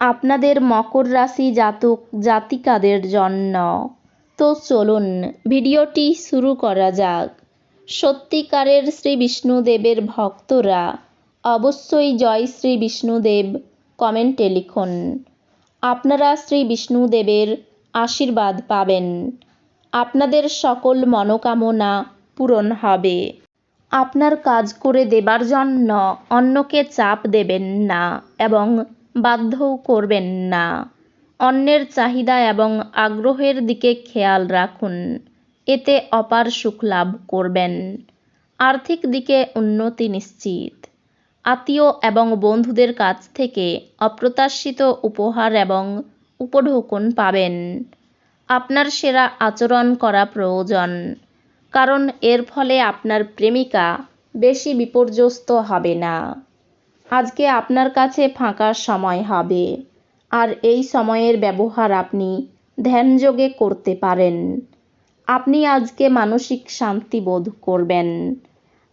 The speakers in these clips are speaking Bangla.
আপনাদের মকর রাশি জাতক, জাতিকাদের জন্য। তো চলুন, ভিডিওটি শুরু করা যাক। সত্যিকারের শ্রী বিষ্ণুদেবের ভক্তরা অবশ্যই জয় শ্রী বিষ্ণুদেব কমেন্টে লিখুন। আপনারা শ্রী বিষ্ণুদেবের আশীর্বাদ পাবেন। আপনাদের সকল মনোকামনা পূরণ হবে। আপনার কাজ করে দেবার জন্য অন্যকে চাপ দেবেন না এবং বাধ্যও করবেন না। অন্যের চাহিদা এবং আগ্রহের দিকে খেয়াল রাখুন। এতে অপার সুখ লাভ করবেন। আর্থিক দিকে উন্নতি নিশ্চিত। আত্মীয় এবং বন্ধুদের কাছ থেকে অপ্রত্যাশিত উপহার এবং উপঢৌকন পাবেন। আপনার সেরা আচরণ করা প্রয়োজন। কারণ এর ফলে আপনার প্রেমিকা বেশি বিপর্যস্ত হবে না। আজকে আপনার কাছে ফাঁকা সময় হবে। আর এই সময়ের ব্যবহার আপনি ধ্যানযোগে করতে পারেন। আপনি আজকে মানসিক শান্তি বোধ করবেন।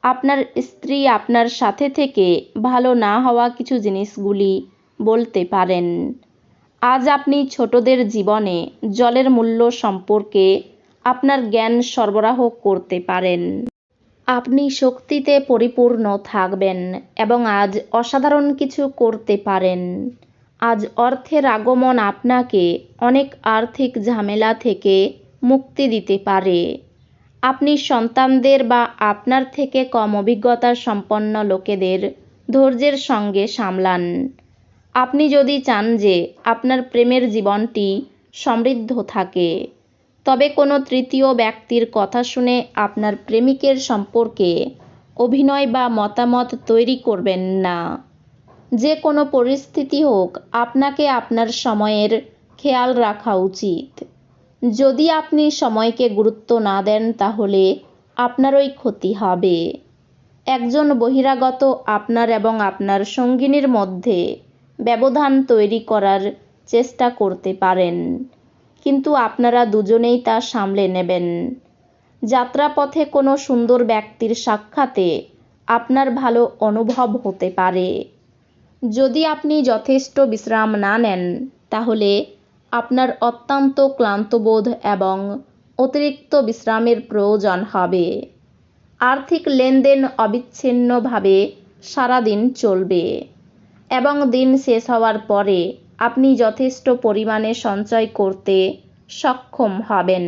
আপনার স্ত্রী আপনার সাথে থেকে ভালো না হওয়া কিছু জিনিসগুলি বলতে পারেন। আজ আপনি ছোটদের জীবনে জলের মূল্য সম্পর্কে আপনার জ্ঞান সরবরাহ করতে পারেন। আপনি শক্তিতে পরিপূর্ণ থাকবেন এবং আজ অসাধারণ কিছু করতে পারেন। আজ অর্থের আগমন আপনাকে অনেক আর্থিক ঝামেলা থেকে মুক্তি দিতে পারে। আপনি সন্তানদের বা আপনার থেকে কম অভিজ্ঞতা সম্পন্ন লোকেদের ধৈর্যের সঙ্গে সামলান। আপনি যদি চান যে আপনার প্রেমের জীবনটি সমৃদ্ধ থাকে তবে কোনো তৃতীয় ব্যক্তির কথা শুনে আপনার প্রেমিকের সম্পর্কে অভিনয় বা মতামত তৈরি করবেন না। যে কোনো পরিস্থিতি হোক, আপনাকে আপনার সময়ের খেয়াল রাখা উচিত। যদি আপনি সময়কে গুরুত্ব না দেন, তাহলে আপনারই ক্ষতি হবে। একজন বহিরাগত আপনার এবং আপনার সঙ্গিনীর মধ্যে ব্যবধান তৈরি করার চেষ্টা করতে পারেন। কিন্তু আপনারা দুজনেই তা সামলে নেবেন। যাত্রাপথে কোনো সুন্দর ব্যক্তির সাক্ষাতে আপনার ভালো অনুভব হতে পারে। যদি আপনি যথেষ্ট বিশ্রাম না নেন, তাহলে আপনার অত্যন্ত ক্লান্তবোধ এবং অতিরিক্ত বিশ্রামের প্রয়োজন হবে। আর্থিক লেনদেন অবিচ্ছিন্নভাবে সারাদিন চলবে এবং দিন শেষ হওয়ার পরে আপনি যথেষ্ট পরিমাণে সঞ্চয় করতে সক্ষম হবেন।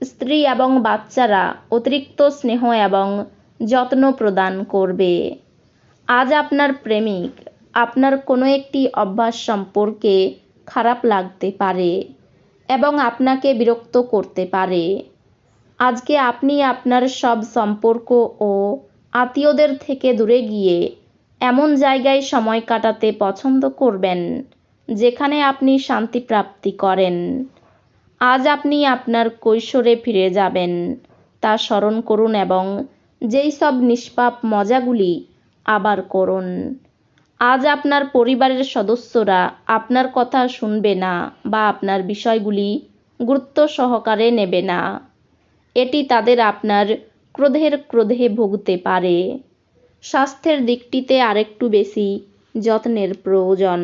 স্ত্রী এবং বাচ্চারা অতিরিক্ত স্নেহ এবং যত্ন প্রদান করবে। আজ আপনার প্রেমিক, আপনার কোনো একটি অভ্যাস সম্পর্কে খারাপ লাগতে পারে এবং আপনাকে বিরক্ত করতে পারে। আজকে আপনি আপনার সব সম্পর্ক ও আত্মীয়দের থেকে দূরে গিয়ে এমন জায়গায় সময় কাটাতে পছন্দ করবেন যেখানে আপনি শান্তি প্রাপ্তি করেন। আজ আপনি আপনার কৈশোরে ফিরে যাবেন। তা স্মরণ করুন এবং যেই সব নিষ্পাপ মজাগুলি আবার করুন। আজ আপনার পরিবারের সদস্যরা আপনার কথা শুনবে না বা আপনার বিষয়গুলি গুরুত্ব সহকারে নেবে না। এটি তাদের আপনার ক্রোধের ক্রোধে ভুগতে পারে। স্বাস্থ্যের দিকটিতে আরেকটু বেশি যত্নের প্রয়োজন।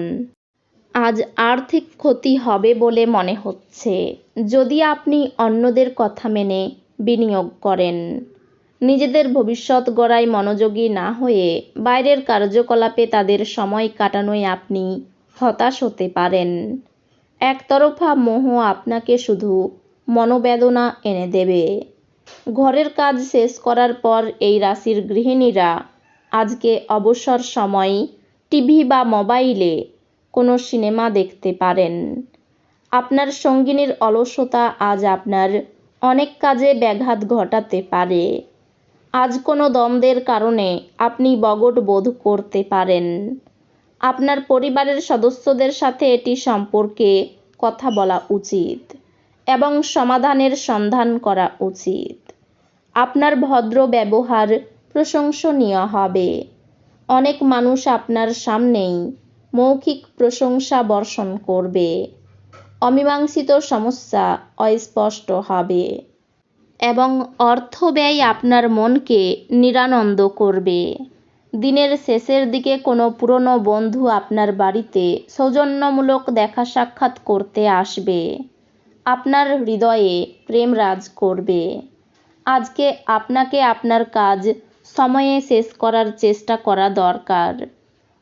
আজ আর্থিক ক্ষতি হবে বলে মনে হচ্ছে। যদি আপনি অন্যদের কথা মেনে বিনিয়োগ করেন, নিজেদের ভবিষ্যৎ গড়ায় মনোযোগী না হয়ে বাইরের কার্যকলাপে তাদের সময় কাটানোয় আপনি হতাশ হতে পারেন। একতরফা মোহ আপনাকে শুধু মনোবেদনা এনে দেবে। ঘরের কাজ শেষ করার পর এই রাশির গৃহিণীরা আজকে অবসর সময় টিভি বা মোবাইলে কোনো সিনেমা দেখতে পারেন। আপনার সঙ্গিনীর অলসতা আজ আপনার অনেক কাজে ব্যাঘাত ঘটাতে পারে। আজ কোনো দ্বন্দ্বের কারণে আপনি বগট বোধ করতে পারেন। আপনার পরিবারের সদস্যদের সাথে এটি সম্পর্কে কথা বলা উচিত এবং সমাধানের সন্ধান করা উচিত। আপনার ভদ্র ব্যবহার প্রশংসনীয় হবে। অনেক মানুষ আপনার সামনেই মৌখিক প্রশংসা বর্ষণ করবে। অমীমাংসিত সমস্যা অস্পষ্ট হবে এবং অর্থ ব্যয় আপনার মনকে নিরানন্দ করবে। দিনের শেষের দিকে কোনো পুরনো বন্ধু আপনার বাড়িতে সৌজন্যমূলক দেখা সাক্ষাৎ করতে আসবে। আপনার হৃদয়ে প্রেম রাজ করবে। আজকে আপনাকে আপনার কাজ সময়ে শেষ করার চেষ্টা করা দরকার।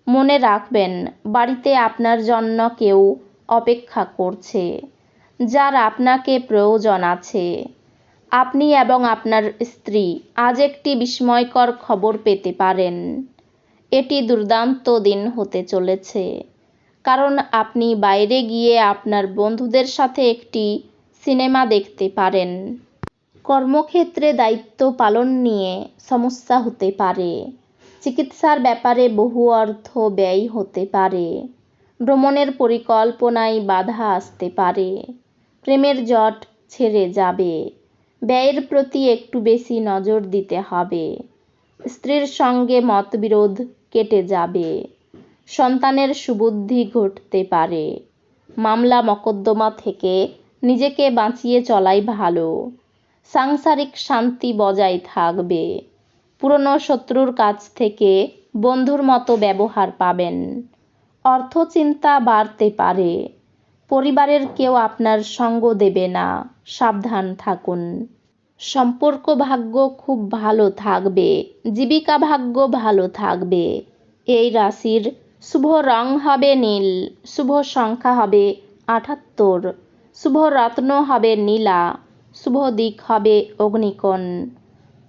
মনে রাখবেন, বাড়িতে আপনার জন্য কেউ অপেক্ষা করছে, যার আপনাকে প্রয়োজন আছে। আপনি এবং আপনার স্ত্রী আজ একটি বিস্ময়কর খবর পেতে পারেন। এটি দুর্দান্ত দিন হতে চলেছে, কারণ আপনি বাইরে গিয়ে আপনার বন্ধুদের সাথে একটি সিনেমা দেখতে পারেন। কর্মক্ষেত্রে দায়িত্ব পালন নিয়ে সমস্যা হতে পারে চিকিৎসার ব্যাপারে বহু অর্থ ব্যয় হতে পারে। ভ্রমণের পরিকল্পনায় বাধা আসতে পারে। প্রেমের জট ছেড়ে যাবে। ব্যয়ের প্রতি একটু বেশি নজর দিতে হবে। স্ত্রীর সঙ্গে মতবিরোধ কেটে যাবে। সন্তানের সুবুদ্ধি ঘটতে পারে। মামলা মকদ্দমা থেকে নিজেকে বাঁচিয়ে চলাই ভালো। সাংসারিক শান্তি বজায় থাকবে। পুরনো শত্রুর কাছ থেকে বন্ধুর মতো ব্যবহার পাবেন। অর্থচিন্তা বাড়তে পারে। পরিবারের কেউ আপনার সঙ্গ দেবে না। সাবধান থাকুন। সম্পর্ক ভাগ্য খুব ভালো থাকবে। জীবিকা ভাগ্য ভালো থাকবে। এই রাশির শুভ রং হবে নীল, শুভ সংখ্যা হবে আটাত্তর, শুভ রত্ন হবে নীলা, শুভ দিক হবে অগ্নিকোণ।